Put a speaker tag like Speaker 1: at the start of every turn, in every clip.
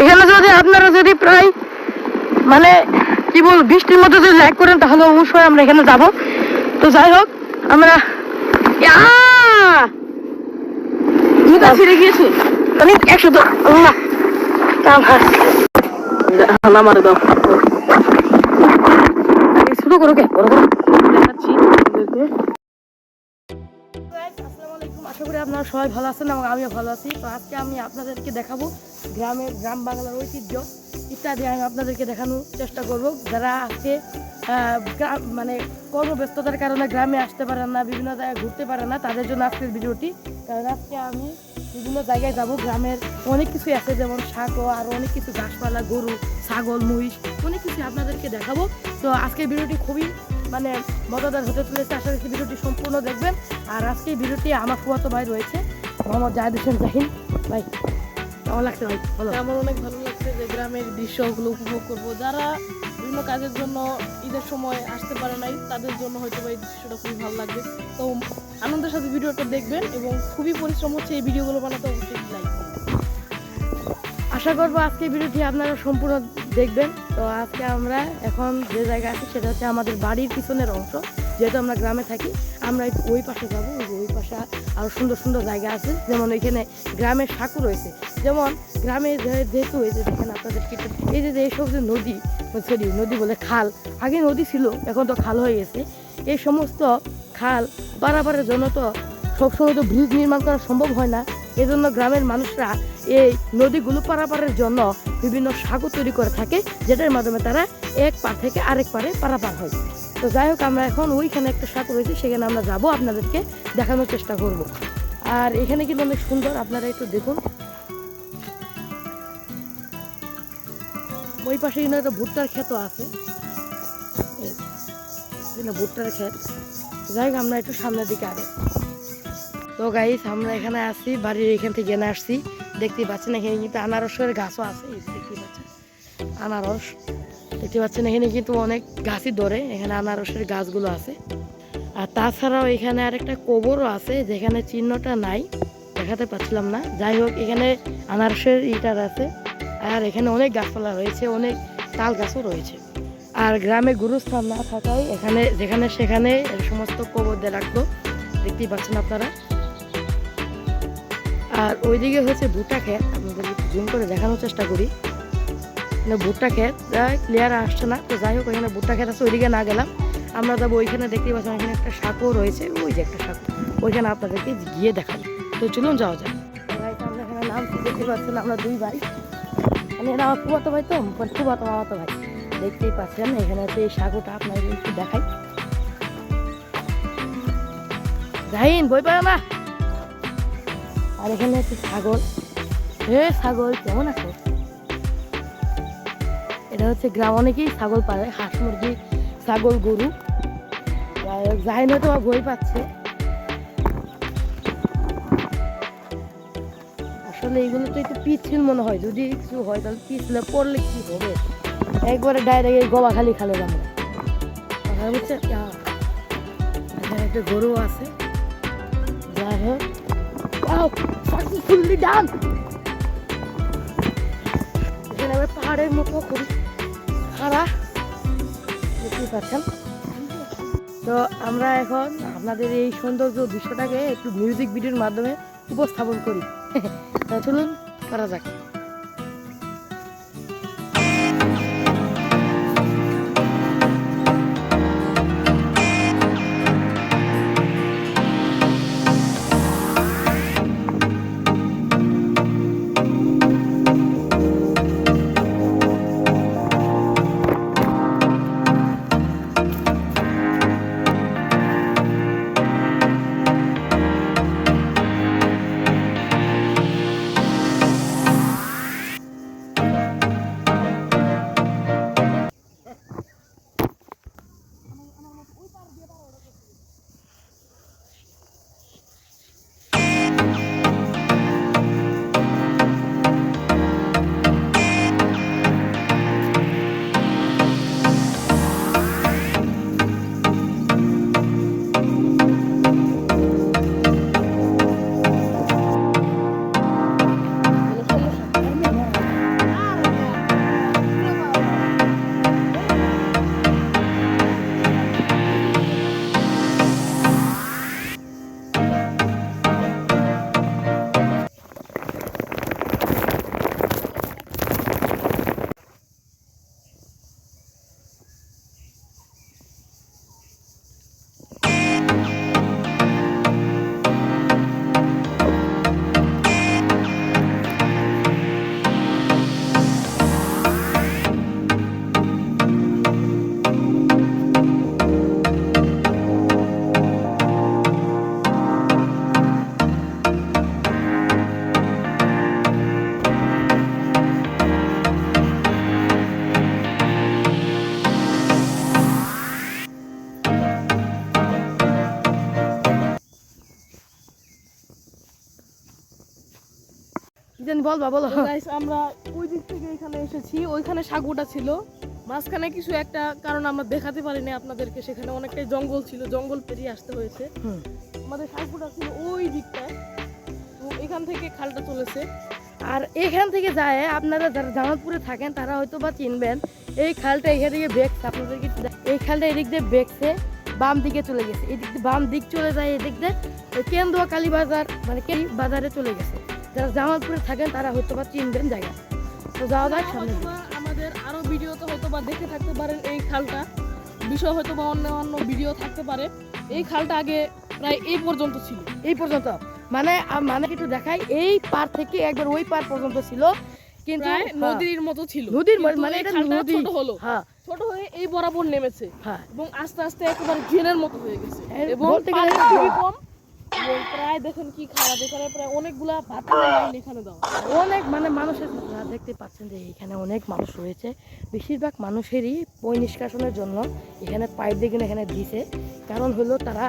Speaker 1: এখানে যদি আপনারা যদি প্রায় মানে কি বল বৃষ্টির মধ্যে যদি লাইক করেন, তাহলে অবশ্যই আমরা এখানে যাব। তো যাই হোক, আমরা মুখা ছিঁড়ে গিয়েছে। আমি একশো তো আল্লাহ। কাম হাস আমার দাও। আরে শুরু করো কে? বড় করো। দেখাচ্ছি। আশা করি আপনারা সবাই ভালো আছেন এবং আমিও ভালো আছি। তো আজকে আমি আপনাদেরকে দেখাবো গ্রামের গ্রাম বাংলার ঐতিহ্য ইত্যাদি আমি আপনাদেরকে দেখানোর চেষ্টা করব। যারা আজকে মানে কর্মব্যস্ততার কারণে গ্রামে আসতে পারেন না, বিভিন্ন জায়গায় ঘুরতে পারেন না, তাদের জন্য আজকের ভিডিওটি। কারণ আজকে আমি বিভিন্ন জায়গায় যাব। গ্রামের অনেক কিছু আছে, যেমন শাকও আর অনেক কিছু, গাছপালা, গরু ছাগল মহিষ অনেক কিছু আপনাদেরকে দেখাবো। তো আজকের ভিডিওটি খুবই মানে মজাদার হতে চলেছে। আশা করছি ভিডিওটি সম্পূর্ণ দেখবেন। আর আজকে ভিডিওটি আমার ফুয়াতো ভাই রয়েছে, মোহাম্মদ জাহিদ হোসেন জাহিন। ভাই, কেমন লাগছে ভাই? বলো।
Speaker 2: আমার অনেক ভালো লাগছে যে গ্রামের দৃশ্যগুলো উপভোগ করব। যারা বিভিন্ন কাজের জন্য ঈদের সময় আসতে পারে নাই, তাদের জন্য হয়তো এই দৃশ্যটা খুবই ভালো লাগবে। তো আনন্দের সাথে ভিডিওটা দেখবেন এবং খুবই পরিশ্রম হচ্ছে এই ভিডিওগুলো বানাতে, অবশ্যই লাইক
Speaker 1: আশা করব আজকে ভিডিওটি আপনারা সম্পূর্ণ দেখবেন। তো আজকে আমরা এখন যে জায়গা আছি, সেটা হচ্ছে আমাদের বাড়ির পিছনের অংশ, যেহেতু আমরা গ্রামে থাকি, আমরা একটু ওই পাশে যাব ওই পাশে আরও সুন্দর সুন্দর জায়গা আছে, যেমন এখানে গ্রামের সাঁকু রয়েছে। যেমন গ্রামে যেহেতু যে দেখেন আপনাদের কি এই যে এইসব যে নদী, সরি, নদী বলে খাল, আগে নদী ছিল, এখন তো খাল হয়ে গেছে। এই সমস্ত খাল, পারাপারের জন্য তো সবসময় তো ব্রিজ নির্মাণ করা সম্ভব হয় না। এজন্য গ্রামের মানুষরা এই নদীগুলো পারাপারের জন্য বিভিন্ন সাগর তৈরি করে থাকে, যেটার মাধ্যমে তারা এক পার থেকে আরেক পারে পারাপার হয়। তো যাই হোক, আমরা এখন ওইখানে একটা সাগর রয়েছে, সেখানে আমরা যাব, আপনাদেরকে দেখানোর চেষ্টা করব। আর এখানে কিন্তু অনেক সুন্দর, আপনারা একটু দেখুন। ওই পাশে কিন্তু একটা ভুট্টার ক্ষেতও আছে। ভুট্টার ক্ষেত। যাই হোক, আমরা একটু সামনের দিকে আগে। তো গাইস আমরা এখানে আসছি বাড়ির এখান থেকে এনে আসছি। দেখতেই পাচ্ছেন, এখানে কিন্তু আনারসের গাছও আছে। যে পাচ্ছেন, আনারস। দেখতে পাচ্ছেন, এখানে কিন্তু অনেক গাছই ধরে, এখানে আনারসের গাছগুলো আছে। আর তাছাড়াও এখানে আরেকটা কবরও আছে, যেখানে চিহ্নটা নাই, দেখাতে পাচ্ছিলাম না। যাই হোক, এখানে আনারসের ইটার আছে, আর এখানে অনেক গাছপালা রয়েছে, অনেক তাল গাছও রয়েছে। আর গ্রামে গুরুস্থান না থাকায় এখানে, যেখানে সেখানে সমস্ত কবর দিয়ে রাখতো। দেখতেই পাচ্ছেন আপনারা। আর ওইদিকে হচ্ছে ভুট্টা খেত আপনাদের জুম করে দেখানোর চেষ্টা করি। ভুট্টা ক্ষেত ক্লিয়ার আসছে না। তো যাই হোক ওইখানে ভুট্টা ক্ষেত আছে ওইদিকে না গেলাম। আমরা যাব ওইখানে দেখতেই পাচ্ছেন এখানে একটা সাঁকো রয়েছে। ওই যে একটা শাক ওইখানে আপনাদেরকে গিয়ে দেখাবো। তো চলুন যাওয়া Right, আমরা এখানে নাম দেখতে পাচ্ছেন আমরা দুই ভাই। মানে এটা ভাই তো ভাই। দেখতেই পাচ্ছেন এখানে আপনাদের একটু দেখাই। বই আর এখানে হচ্ছে ছাগল। হে ছাগল, কেমন আছো? এটা হচ্ছে গ্রাম, অনেকেই ছাগল পালে, হাঁস মুরগি, ছাগল, গরু। যাই জাহিন হয়তো বই পাচ্ছে। আসলে এইগুলো তো একটু পিছিল মনে হয়, যদি কিছু হয়, তাহলে পিছলে পড়লে কি হবে? একবারে ডাইরেক্ট এই গলা খালি খালে যাব। বুঝছে একটা গরু আছে। যাই হোক। এখানে পাহাড়ের মতো করি খাড়া দেখতেই পাচ্ছেন। তো আমরা এখন আপনাদের এই সৌন্দর্য দৃশ্যটাকে একটু মিউজিক ভিডিওর মাধ্যমে উপস্থাপন করি। চলুন, করা যাক। বলবা বলো।
Speaker 2: তো আমরা ওই দিক থেকে এখানে এসেছি। ওইখানে সাগুটা ছিল। মাঝখানে কিছু একটা কারণ আমরা দেখাতে পারিনি আপনাদেরকে। সেখানে অনেকটাই জঙ্গল ছিল জঙ্গল পেরিয়ে আসতে হয়েছে। আমাদের সাগুটা ছিল ওই দিকটায়। তো এখান থেকে খালটা চলেছে।
Speaker 1: আর এখান থেকে যায় আপনারা যারা জামালপুরে থাকেন তারা হয়তো বা চিনবেন এই খালটা এখান থেকে বেগছে আপনাদেরকে এই খালটা এদিক দিয়ে বেগছে বাম দিকে চলে গেছে। এদিক দিয়ে বাম দিক চলে যায় এদিক দিয়ে কেন্দুয়া কালী বাজার মানে বাজারে চলে গেছে। যারা জামালপুরে থাকেন তারা হয়তো বা চিনবেন জায়গা। তো যাওয়া যাক সামনে
Speaker 2: আমাদের আরও ভিডিওতে হয়তো বা দেখে থাকতে পারেন এই খালটা। বিষয় হয়তো বা অন্য অন্য ভিডিও থাকতে পারে। এই খালটা আগে প্রায় এই পর্যন্ত ছিল।
Speaker 1: এই পর্যন্ত। মানে মানে একটু দেখাই এই পার থেকে একবার ওই পার পর্যন্ত ছিল। কিন্তু হ্যাঁ,
Speaker 2: নদীর মতো ছিল।
Speaker 1: নদীর মানে এটা নদী।
Speaker 2: ছোট হলো।
Speaker 1: হ্যাঁ।
Speaker 2: ছোট হয়ে এই বরাবর নেমেছে।
Speaker 1: হ্যাঁ।
Speaker 2: এবং আস্তে আস্তে একেবারে ড্রেনের মতো হয়ে গেছে। এবং পানি খুবই কম প্রায় দেখুন কি খারাপ, এখানে প্রায় অনেকগুলা ভাতের এখানে দেওয়া
Speaker 1: অনেক মানে মানুষের দেখতে পাচ্ছেন যে এখানে অনেক মানুষ রয়েছে। বেশিরভাগ মানুষেরই বই নিষ্কাশনের জন্য এখানে পাইপ দিয়ে কিনে এখানে দিছে। কারণ হলো তারা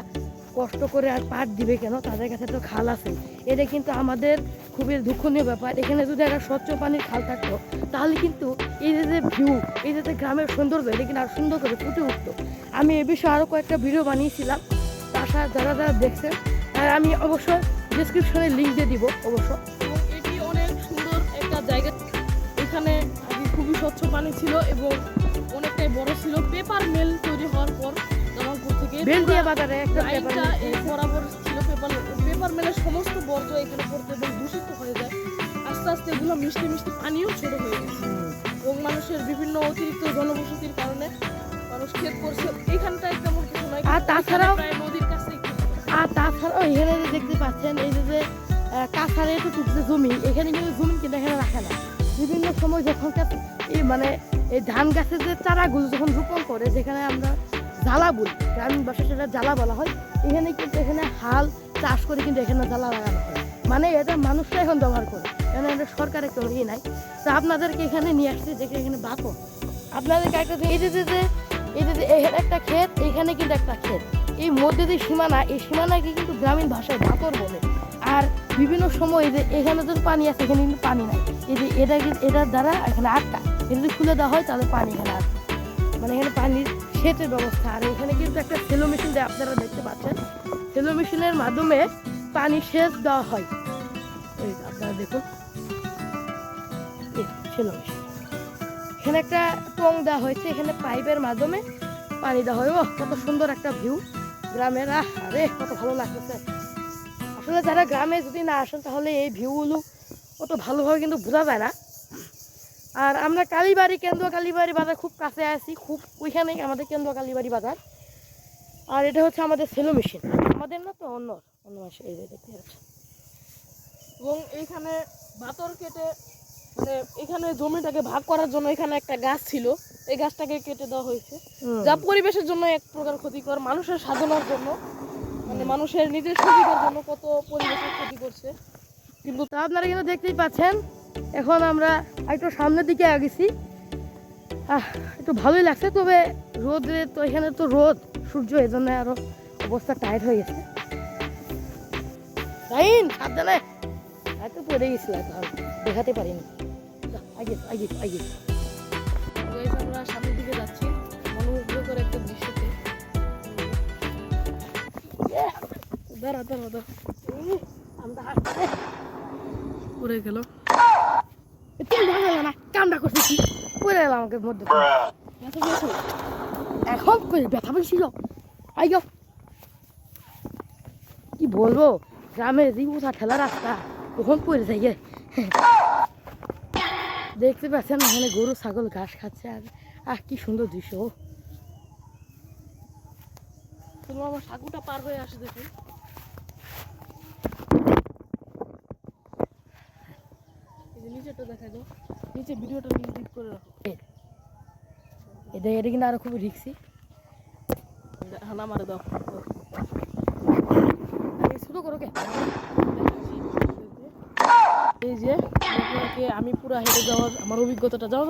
Speaker 1: কষ্ট করে আর পাট দিবে কেন? তাদের কাছে তো খাল আছে। এটা কিন্তু আমাদের খুবই দুঃখনীয় ব্যাপার। এখানে যদি একটা স্বচ্ছ পানির খাল থাকতো, তাহলে কিন্তু এই যে যে ভিউ এই যে যে গ্রামের সৌন্দর্য, এটা কিন্তু আরও সুন্দর করে ফুটে উঠতো। আমি এ বিষয়ে আরও কয়েকটা ভিডিও বানিয়েছিলাম। সাথে যারা যারা দেখছেন আর আমি অবশ্য ডিসক্রিপশনে লিঙ্ক দিয়ে দিব অবশ্য।
Speaker 2: এটি অনেক সুন্দর একটা জায়গা। এখানে আগে খুবই স্বচ্ছ পানি ছিল এবং অনেকটাই বড় ছিল। পেপার মিল তৈরি হওয়ার পর জামালপুর থেকে
Speaker 1: বেলদিয়া বাজারে একটা পেপার
Speaker 2: এই বরাবর ছিল পেপার পেপার মিলের সমস্ত বর্জ্য এখানে পড়তে এবং দূষিত হয়ে যায়। আস্তে আস্তে এগুলো মিষ্টি মিষ্টি পানিও ছোট হয়ে গেছে এবং মানুষের বিভিন্ন অতিরিক্ত জনবসতির কারণে মানুষ ক্ষেত করছে। এখানটায় তেমন কিছু নয়
Speaker 1: আর তাছাড়াও-
Speaker 2: এখানে
Speaker 1: আর তাছাড়াও এখানে যে দেখতে পাচ্ছেন, এই যে কাছারে এতটুকু যে জমি, এখানে কিন্তু জমি কিন্তু এখানে রাখে না। বিভিন্ন সময় যখন এই মানে এই ধান গাছের যে চারাগুলো যখন রোপণ করে, যেখানে আমরা জ্বালা বলি, গ্রামীণ ভাষায় সেটা জ্বালা বলা হয়, এখানে কিন্তু এখানে হাল চাষ করে কিন্তু এখানে জ্বালা লাগানো হয়। মানে এটা মানুষরা এখন ব্যবহার করে এখানে এটা সরকারের কেউ ইয়ে নাই। তো আপনাদেরকে এখানে নিয়ে আসছে, দেখে এখানে বাপো আপনাদেরকে একটা এই যে এই যে, এখানে একটা ক্ষেত, এখানে কিন্তু একটা ক্ষেত। এই মধ্যে যে সীমানা, এই সীমানাকে কিন্তু গ্রামীণ ভাষায় ভাতর বলে। আর বিভিন্ন সময় যে এখানে যদি পানি আছে, এখানে কিন্তু পানি নাই। এই যে এটা এটার দ্বারা এখানে আটকা এটা যদি খুলে দেওয়া হয়, তাহলে পানি এখানে আসবে। মানে এখানে পানির সেচের ব্যবস্থা। আর এখানে কিন্তু একটা সেলো মেশিন দিয়ে আপনারা দেখতে পাচ্ছেন। সেলো মেশিনের মাধ্যমে পানি সেচ দেওয়া হয়। এই আপনারা দেখুন। Shallow machine. এখানে একটা টং দেওয়া হয়েছে। এখানে পাইপের মাধ্যমে পানি দেওয়া হয়। ও কত সুন্দর একটা ভিউ। গ্রামের আরে, কত ভালো লাগতেছে। আসলে যারা গ্রামে যদি না আসেন, তাহলে এই ভিউগুলো অত ভালোভাবে কিন্তু বোঝা যায় না। আর আমরা কালীবাড়ি কেন্দ্র কালীবাড়ি বাজার খুব কাছে আছি, খুব ওইখানেই আমাদের কেন্দ্র কালীবাড়ি বাজার। আর এটা হচ্ছে আমাদের সেলো মেশিন। আমাদের না তো অন্য অন্য মাসে এই দেখতে
Speaker 2: এবং এইখানে বাতর কেটে মানে এখানে জমিটাকে ভাগ করার জন্য এখানে একটা গাছ ছিল। এই গাছটাকে কেটে দেওয়া হয়েছে। যা পরিবেশের জন্য এক প্রকার ক্ষতিকর মানুষের সাধনার জন্য। মানে মানুষের নিজের সুবিধার জন্য কত পরিবেশের ক্ষতি করছে।
Speaker 1: কিন্তু তা আপনারা কিন্তু দেখতেই পাচ্ছেন এখন আমরা একটু সামনের দিকে আগেছি। আহ একটু ভালোই লাগছে তবে রোদে তো এখানে তো রোদ সূর্য এই জন্য আরও অবস্থা টাইট হয়ে গেছে। সাবধানে। এত পড়ে গেছিল দেখাতে পারিনি। আগে আগে আগে
Speaker 2: আমরা সামনের দিকে যাচ্ছি মনোমুগ্ধকর একটা দৃশ্যতে। দাঁড়া দাঁড়া দাঁড়া। পড়ে গেল।
Speaker 1: না করতেছি। পড়ে আমাকে মধ্যে এখন কই ব্যথা পেয়েছিল? আইগো। কি বলব? গ্রামে যে উঠা ঠেলা রাস্তা। কখন পড়ে যাই। দেখতে পাচ্ছেন এখানে গরু, ছাগল, ঘাস খাচ্ছে আর আহ কি সুন্দর দৃশ্য
Speaker 2: আমার সাগুটা পার হয়ে নিচে ভিডিওটা করে রাখো।
Speaker 1: আরও খুব রিক্সি।
Speaker 2: হানা মারে দাও।
Speaker 1: করো কে?
Speaker 2: এই যে আপনাকে আমি পুরো হেঁটে যাওয়ার আমার অভিজ্ঞতাটা যাও।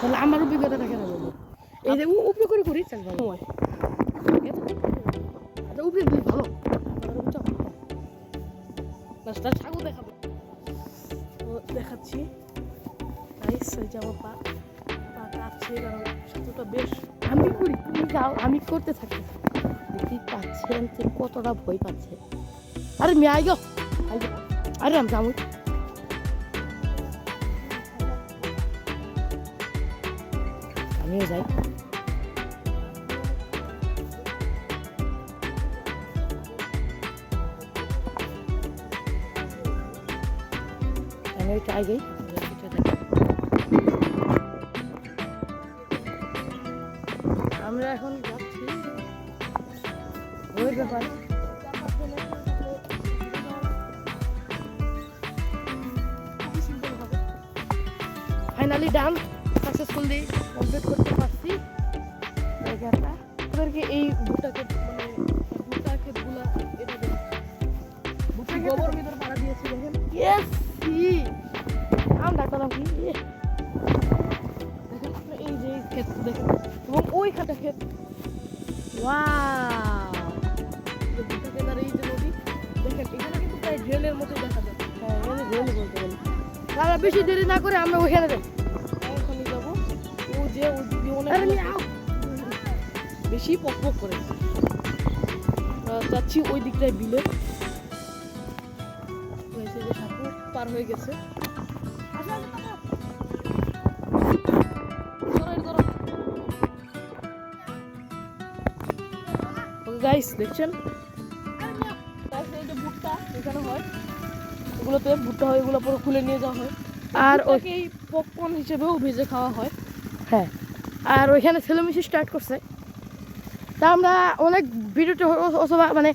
Speaker 1: তাহলে আমার অভিজ্ঞতাটা কেন বলব এই যে উপরে করে করি চল ভালো।
Speaker 2: সময়।
Speaker 1: আচ্ছা উপরে ভালো।
Speaker 2: দেখাবো। যে আমার পা পা কাঁপছে কারণ সেতুটা বেশ
Speaker 1: আমি করি তুমি যাও আমি করতে থাকি। দেখতেই পাচ্ছেন কতটা ভয় পাচ্ছে। আরে মেয়ে আরে আমি যাব। আমিও যাই। আগে আমরা এখন ফাইনালি ডান সাকসেসফুলি কমপ্লিট করতে পারছি। জায়গাটা
Speaker 2: আপনাদেরকে এই ভুট্টা ক্ষেত মানে ভুট্টা ক্ষেতগুলা দেন ভুট্টা গোবর ভিতর পাড়া দিয়েছি দেখেন?
Speaker 1: ইয়েস সি আম ডাক্তার কি?
Speaker 2: আপনি এই যে ক্ষেত, দেখেন। এবং ওই খাটা ক্ষেত।
Speaker 1: ওয়াও
Speaker 2: ভুট্টা ক্ষেত এই যে নদী, দেখেন, এখানে কিন্তু প্রায় ড্রেনের মতো দেখা যায়
Speaker 1: হ্যাঁ রেল বলতে গেলে। তাহলে বেশি দেরি না করে আমরা ওইখানে যাই।
Speaker 2: ওখানে যাব। ও যে ওই বেশি পক পক করে। যাচ্ছি ওই দিকটায় বিলে। পার হয়ে গেছে। গাইস দেখছেন? এখানে হয়। এগুলোতে ভুট্টা হয় এগুলো পুরো খুলে নিয়ে যাওয়া হয়।
Speaker 1: আর ওই
Speaker 2: পপকর্ন হিসেবেও ভেজে খাওয়া হয়।
Speaker 1: হ্যাঁ। আর ওইখানে ছেলেমিশি স্টার্ট করছে। তা আমরা অনেক ভিডিওটা অথবা মানে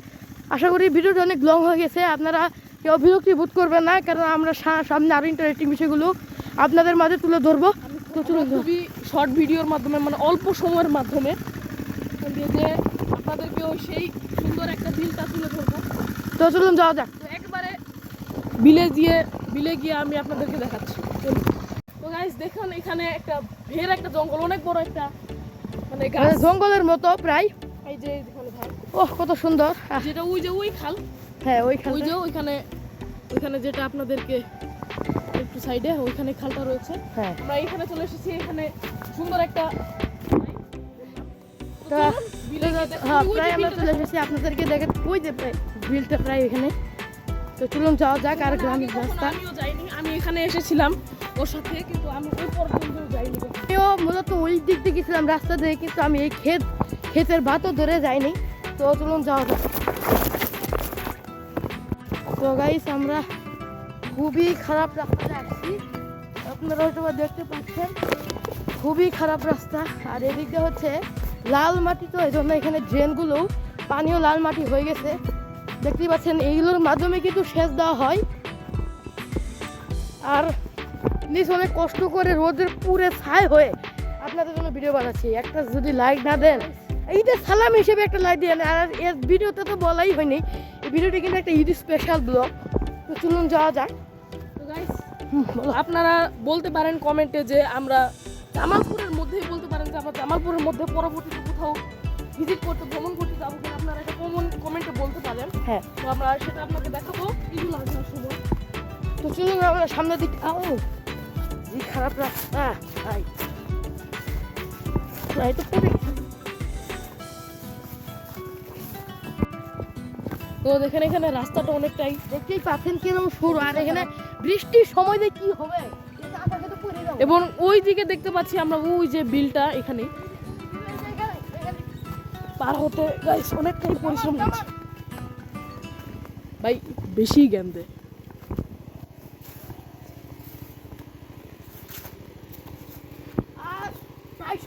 Speaker 1: আশা করি ভিডিওটা অনেক লং হয়ে গেছে। আপনারা কেউ বিরক্তি বোধ করবেন না কারণ আমরা সামনে আরও ইন্টারেস্টিং বিষয়গুলো আপনাদের মাঝে তুলে ধরবো। তো চলুন
Speaker 2: খুবই শর্ট ভিডিওর মাধ্যমে মানে অল্প সময়ের মাধ্যমে। যে আপনাদেরকেও সেই সুন্দর একটা বিলটা তুলে ধরবো।
Speaker 1: তো চলুন যাওয়া যাক।
Speaker 2: বিলে গিয়ে বিলে গিয়ে আমি আপনাদেরকে দেখাচ্ছি। তো গাইস দেখুন এখানে একটা ভের একটা জঙ্গল অনেক বড় একটা মানে
Speaker 1: মানে জঙ্গলের মতো প্রায়।
Speaker 2: এই যে
Speaker 1: ওহ কত সুন্দর।
Speaker 2: যেটা ওই যে ওই খাল।
Speaker 1: হ্যাঁ
Speaker 2: ওই
Speaker 1: ওইখানে
Speaker 2: যে ওইখানে ওইখানে যেটা আপনাদেরকে একটু সাইডে ওইখানে খালটা রয়েছে।
Speaker 1: হ্যাঁ।
Speaker 2: আমরা এখানে চলে এসেছি এখানে সুন্দর একটা দেখুন,
Speaker 1: হ্যাঁ
Speaker 2: ওই যে
Speaker 1: প্রায় আমরা চলে এসেছি। আপনাদেরকে দেখে ওই যে প্রায় বিলটা প্রায় এখানে। তো চলুন যাওয়া যাক আর
Speaker 2: কখনো
Speaker 1: রাস্তা।
Speaker 2: আমি এখানে এসেছিলাম ওর সাথে কিন্তু আমি ওই পর্যন্ত যাইনি।
Speaker 1: আমিও মূলত ওই দিক দিয়ে গেছিলাম রাস্তা দিয়ে কিন্তু আমি এই ক্ষেত ক্ষেতের ভাতও ধরে যাইনি। তো চলুন যাওয়া যাক। তো গাইস আমরা খুবই খারাপ রাস্তাতে আসছি আপনারা হয়তো দেখতে পাচ্ছেন খুবই খারাপ রাস্তা। আর এদিকে হচ্ছে লাল মাটি তো এই জন্য এখানে ড্রেনগুলো পানিও লাল মাটি হয়ে গেছে। দেখতেই পাচ্ছেন, এইগুলোর মাধ্যমে কিন্তু সেচ দেওয়া হয়। আর প্লিজ অনেক কষ্ট করে রোদের পুরে ছাই হয়ে আপনাদের জন্য ভিডিও বানাচ্ছি। একটা যদি লাইক না দেন, এইটা সালাম হিসেবে একটা লাইক দিয়ে আর এর ভিডিওতে তো বলাই হয়নি, এই ভিডিওটি কিন্তু একটা ঈদ স্পেশাল ব্লগ তো চলুন যাওয়া যাক।
Speaker 2: তো গাইস আপনারা বলতে পারেন কমেন্টে যে আমরা জামালপুরের মধ্যেই বলতে পারেন যে আমরা জামালপুরের মধ্যে পরবর্তীতে কোথাও ভিজিট করতে, ভ্রমণ করতে যাব আপনারা এটা কমেন্টে বলতে পারেন।
Speaker 1: হ্যাঁ।
Speaker 2: তো আমরা সেটা আপনাকে দেখাবো। ঈদুল আজহার সময়
Speaker 1: তো চলুন আমরা সামনের দিকে আও জি খারাপ রাস্তা ভাই প্রায় তো পড়ে
Speaker 2: তো দেখেন এখানে রাস্তাটা অনেকটাই
Speaker 1: দেখতেই পাচ্ছেন কীরকম সরু। আর এখানে বৃষ্টির সময় দিয়ে কি হবে
Speaker 2: এবং ওই দিকে দেখতে পাচ্ছি আমরা ওই যে বিলটা এখানে। পার হতে গাইস অনেকটাই পরিশ্রম হচ্ছে ভাই বেশি জ্ঞান দেয়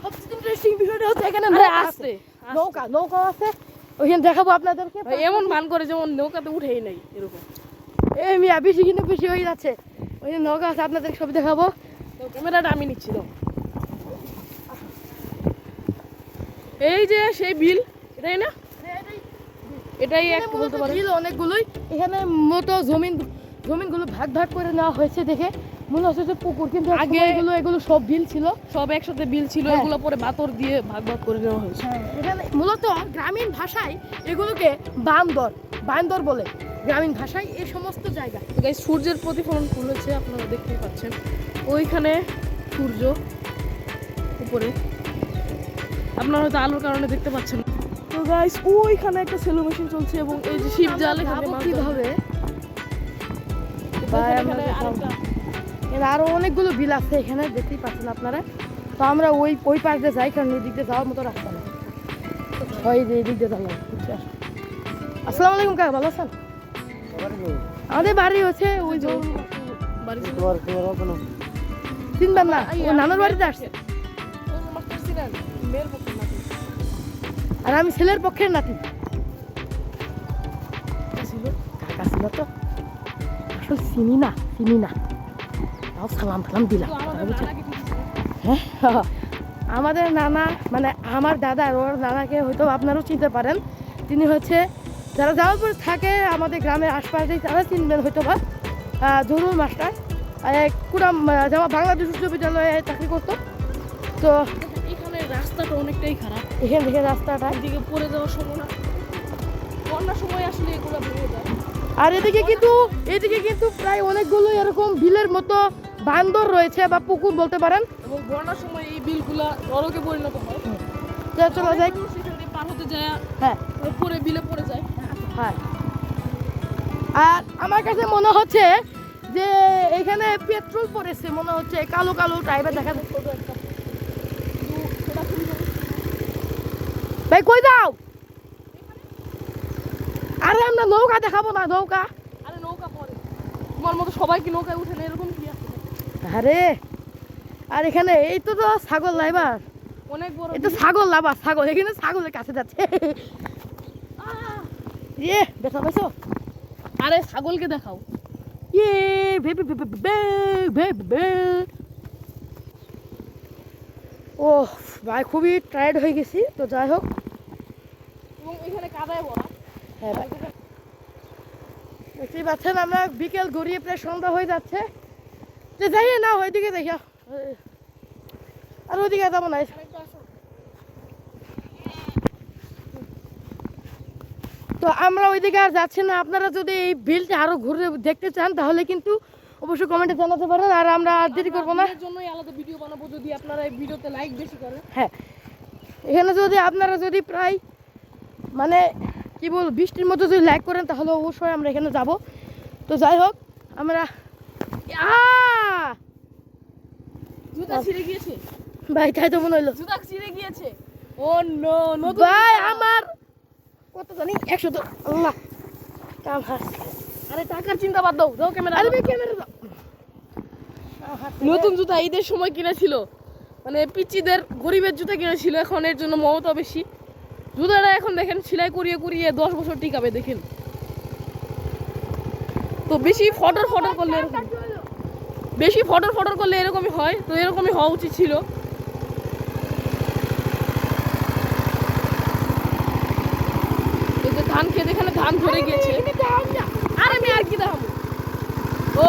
Speaker 1: সবচেয়ে ইন্টারেস্টিং বিষয়টা হচ্ছে এখানে নৌকা আছে। নৌকা নৌকা আছে। ওইখানে দেখাবো আপনাদেরকে।
Speaker 2: এমন মান করে যেমন নৌকাতে উঠেই নাই এরকম।
Speaker 1: এই মিয়া বেশি কিন্তু বেশি হয়ে যাচ্ছে। ওই যে নৌকা আছে আপনাদের সব দেখাবো।
Speaker 2: ক্যামেরাটা আমি নিচ্ছি তো এই যে সেই বিল এটাই না? এটাই এক বলতে
Speaker 1: ছিল অনেকগুলোই এখানে মতো জমিন জমিনগুলো ভাগ ভাগ করে নেওয়া হয়েছে দেখে মনে হচ্ছে যে পুকুর কিন্তু আগে এগুলো এগুলো সব বিল ছিল।
Speaker 2: সব একসাথে বিল ছিল
Speaker 1: হ্যাঁ।
Speaker 2: এগুলো পরে বাতর দিয়ে ভাগ ভাগ করে নেওয়া হয়েছে।
Speaker 1: এখানে মূলত গ্রামীণ ভাষায় এগুলোকে বান্দর বান্দর বলে। গ্রামীণ ভাষায় এই সমস্ত জায়গা।
Speaker 2: সূর্যের প্রতিফলন খুলেছে আপনারা দেখতে পাচ্ছেন। ওইখানে সূর্য উপরে। আপনারা হয়তো আলোর কারণে দেখতে পাচ্ছেন তো গাইস ওইখানে একটা সেলো মেশিন চলছে এবং এই যে শিব জাল এখানে
Speaker 1: কীভাবে
Speaker 2: ধরে।
Speaker 1: ভাই, আমরা
Speaker 2: আরেকটা
Speaker 1: এখানে আরও অনেকগুলো বিল আছে এখানে দেখতেই পাচ্ছেন আপনারা। তো আমরা ওই ওই পাশ দিয়ে যাই কারণ ওই দিক দিয়ে যাওয়ার মতো রাস্তা নেই। ওই যে এই দিক দিয়ে যাব আসসালামু আলাইকুম কাকা ভালো আছেন? আমাদের বাড়ি হচ্ছে ওই যে
Speaker 2: বাড়ি।
Speaker 1: চিনবেন না ও নানুর বাড়িতে আসছে। আর আমি ছেলের পক্ষের নাতি।
Speaker 2: ছিল।
Speaker 1: কাকা ছিল তো। আসলে চিনি না চিনি না। তাও সালাম ফালাম দিলাম? হ্যাঁ? আমাদের নানা মানে আমার দাদা আর ওর নানাকে হয়তো আপনারাও চিনতে পারেন। তিনি হচ্ছে যারা জামালপুর থাকে আমাদের গ্রামের আশপাশে তারা চিনবেন হয়তো বা। জরুর মাস্টার কুড়াম জামা বাংলাদেশ বিশ্ববিদ্যালয়ে চাকরি করতো। তো
Speaker 2: রাস্তাটা অনেকটাই খারাপ।
Speaker 1: এখান থেকে রাস্তাটা?
Speaker 2: এদিকে পড়ে যাওয়ার সম্ভাবনা। বন্যার সময় আসলে এগুলো ভেঙে যায়।
Speaker 1: আর এদিকে কিন্তু এদিকে কিন্তু প্রায় অনেকগুলো এরকম বিলের মতো বান্দর রয়েছে বা পুকুর বলতে পারেন।
Speaker 2: এবং বন্যার সময় এই বিলগুলা নরকে পরিণত হয়।
Speaker 1: যা চলা যায়
Speaker 2: পার হতে যায়
Speaker 1: হ্যাঁ।
Speaker 2: পরে বিলে পড়ে যায়।
Speaker 1: হ্যাঁ। আর আমার কাছে মনে হচ্ছে যে এখানে পেট্রোল পড়েছে মনে হচ্ছে কালো কালো টাইপের দেখা যাচ্ছে। ভাই কই দাও আরে আমরা নৌকা দেখাবো না নৌকা।
Speaker 2: আরে নৌকা পরে। তোমার মতো সবাই কি নৌকায় উঠে না এরকম কি আছে?
Speaker 1: আরে আর এখানে এই তো তো ছাগল লাইবার
Speaker 2: অনেক বড়
Speaker 1: এই তো ছাগল লাবার ছাগল। এখানে ছাগলের কাছে যাচ্ছে। ইয়ে দেখা পাইছো?
Speaker 2: আরে ছাগলকে দেখাও।
Speaker 1: ইয়ে ভে ভে ভে ভে ভে ভে ও ভাই খুবই টায়ার্ড হয়ে গেছি। তো যাই হোক
Speaker 2: এবং এখানে কাদায় ভরা।
Speaker 1: হ্যাঁ দেখতেই পাচ্ছেন আমরা বিকেল গড়িয়ে প্রায় সন্ধ্যা হয়ে যাচ্ছে। যে যাই না ওইদিকে দেখা আর ওইদিকে যাব না। তো আমরা ওইদিকে আর যাচ্ছি না। আপনারা যদি এই বিলটা আরও ঘুরে দেখতে চান তাহলে কিন্তু অবশ্যই কমেন্টে জানাতে পারেন। আর আমরা আর দেরি করব না।
Speaker 2: জন্যই আলাদা ভিডিও বানাবো যদি আপনারা এই ভিডিওতে লাইক বেশি করেন।
Speaker 1: হ্যাঁ। এখানে যদি আপনারা যদি প্রায় মানে কি বল বৃষ্টির মতো যদি লাইক করেন তাহলে অবশ্যই আমরা এখানে যাব। তো যাই হোক আমরা আহ!
Speaker 2: জুতা ছিঁড়ে গিয়েছে।
Speaker 1: ভাই তাই তো মনে হইল।
Speaker 2: জুতা ছিঁড়ে গিয়েছে। ও নো
Speaker 1: ভাই আমার কত জানি একশো তো আল্লাহ কাম হাস
Speaker 2: আরে টাকার চিন্তা বাদ দাও দাও ক্যামেরা
Speaker 1: আরে ক্যামেরা দাও
Speaker 2: নতুন জুতা ঈদের সময় কিনেছিল। মানে পিচিদের গরিবের জুতা কিনেছিল এখন এর জন্য মমতা বেশি। জুতাটা এখন দেখেন সেলাই করিয়ে করিয়ে দশ বছর টিকাবে দেখেন। তো বেশি ফটর ফটর করলে এরকম। বেশি ফটর ফটর করলে এরকমই হয় তো এরকমই হওয়া উচিত ছিল। ধান খেতে এখানে ধান ধরে গিয়েছে। আরে আমি আর কি দেখাবো? ও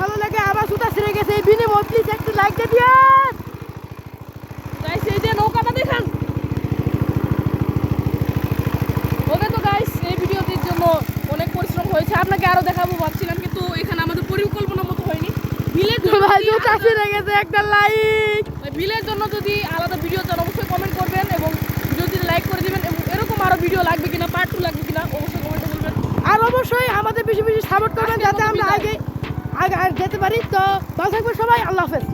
Speaker 1: ভালো লাগে আমার সুতা ছিঁড়ে গেছে। এই বিনিময় প্লিজ একটু লাইক দিয়ে দিয়ে
Speaker 2: গাইস এই যে নৌকাটা দেখান। ওকে তো গাইস এই ভিডিওটির জন্য অনেক পরিশ্রম হয়েছে। আপনাকে আরও দেখাবো ভাবছিলাম কিন্তু এখানে আমাদের পরিকল্পনা মতো হয়নি। বিলের জন্য যদি আলাদা-
Speaker 1: ছিঁড়ে গেছে একটা লাইক
Speaker 2: বিলের জন্য যদি আলাদা ভিডিও চান অবশ্যই কমেন্ট করবেন এবং ভিডিওটি লাইক করে দিবেন এবং এরকম আরও ভিডিও লাগবে কিনা পার্ট টু লাগবে কিনা অবশ্যই কমেন্টে বলবেন।
Speaker 1: আর অবশ্যই আমাদের বেশি বেশি সাপোর্ট করবেন যাতে আমরা আগে আগে যেতে পারি তো ভালো থাকবেন সবাই আল্লাহ হাফেজ।